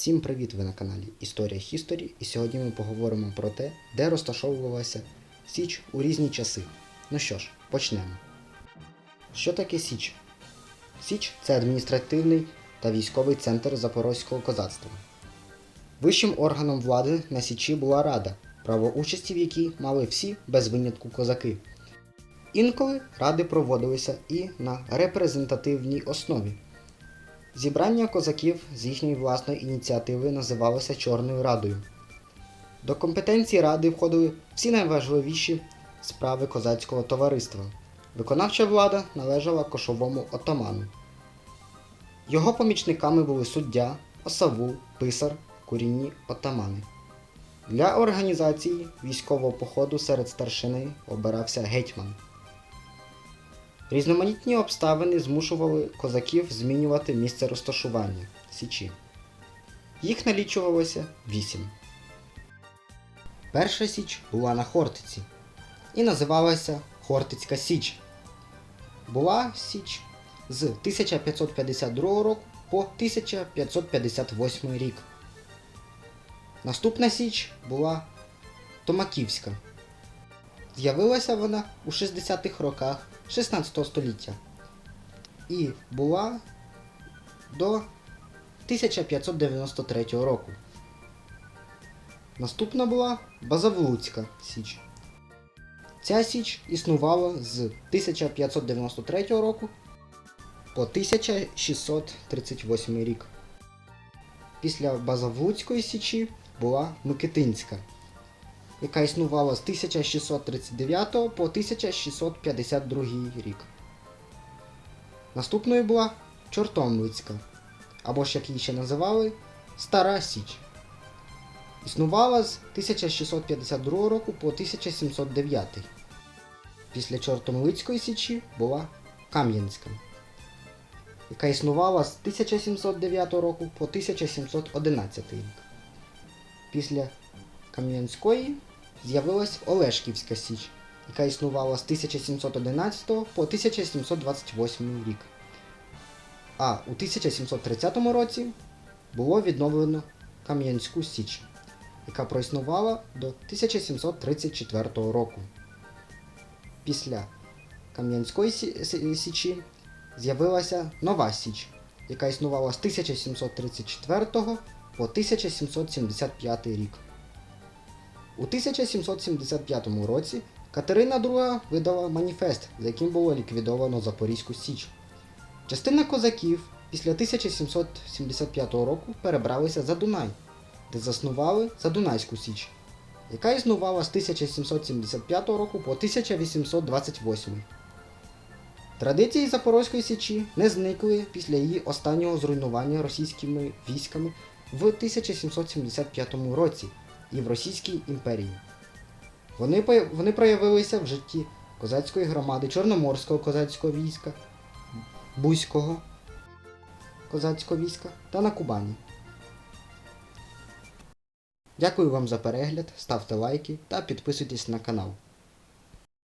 Всім привіт! Ви на каналі Історія Хісторі, і сьогодні ми поговоримо про те, де розташовувалася Січ у різні часи. Ну що ж, почнемо. Що таке Січ? Січ це адміністративний та військовий центр Запорозького козацтва. Вищим органом влади на Січі була Рада, право участі в якій мали всі без винятку козаки. Інколи ради проводилися і на репрезентативній основі. Зібрання козаків з їхньої власної ініціативи називалося Чорною Радою. До компетенції ради входили всі найважливіші справи козацького товариства. Виконавча влада належала кошовому отаману. Його помічниками були суддя, осавул, писар, курінні отамани. Для організації військового походу серед старшини обирався гетьман. Різноманітні обставини змушували козаків змінювати місце розташування Січі. Їх налічувалося вісім. Перша Січ була на Хортиці і називалася Хортицька Січ. Була Січ з 1552 року по 1558 рік. Наступна Січ була Томаківська. З'явилася вона у 60-х роках 16 століття і була до 1593 року. Наступна була Базавлуцька Січ. Ця Січ існувала з 1593 року по 1638 рік. Після Базавлуцької Січі була Микитинська яка існувала з 1639 по 1652 рік. Наступною була Чортомлицька, або ж як її ще називали Стара Січ. Існувала з 1652 року по 1709. Після Чортомлицької Січі була Кам'янська, яка існувала з 1709 року по 1711 рік. Після Кам'янської з'явилась Олешківська Січ, яка існувала з 1711 по 1728 рік. А у 1730 році було відновлено Кам'янську Січ, яка проіснувала до 1734 року. Після Кам'янської Сі- Сі- Січі з'явилася Нова Січ, яка існувала з 1734 по 1775 рік. У 1775 році Катерина II видала маніфест, за яким було ліквідовано Запорізьку Січ. Частина козаків після 1775 року перебралися за Дунай, де заснували Задунайську Січ, яка існувала з 1775 року по 1828. Традиції Запорозької Січі не зникли після її останнього зруйнування російськими військами в 1775 році і в Російській імперії. Вони, вони проявилися в житті козацької громади Чорноморського козацького війська, Бузького козацького війська та на Кубані. Дякую вам за перегляд, ставте лайки та підписуйтесь на канал.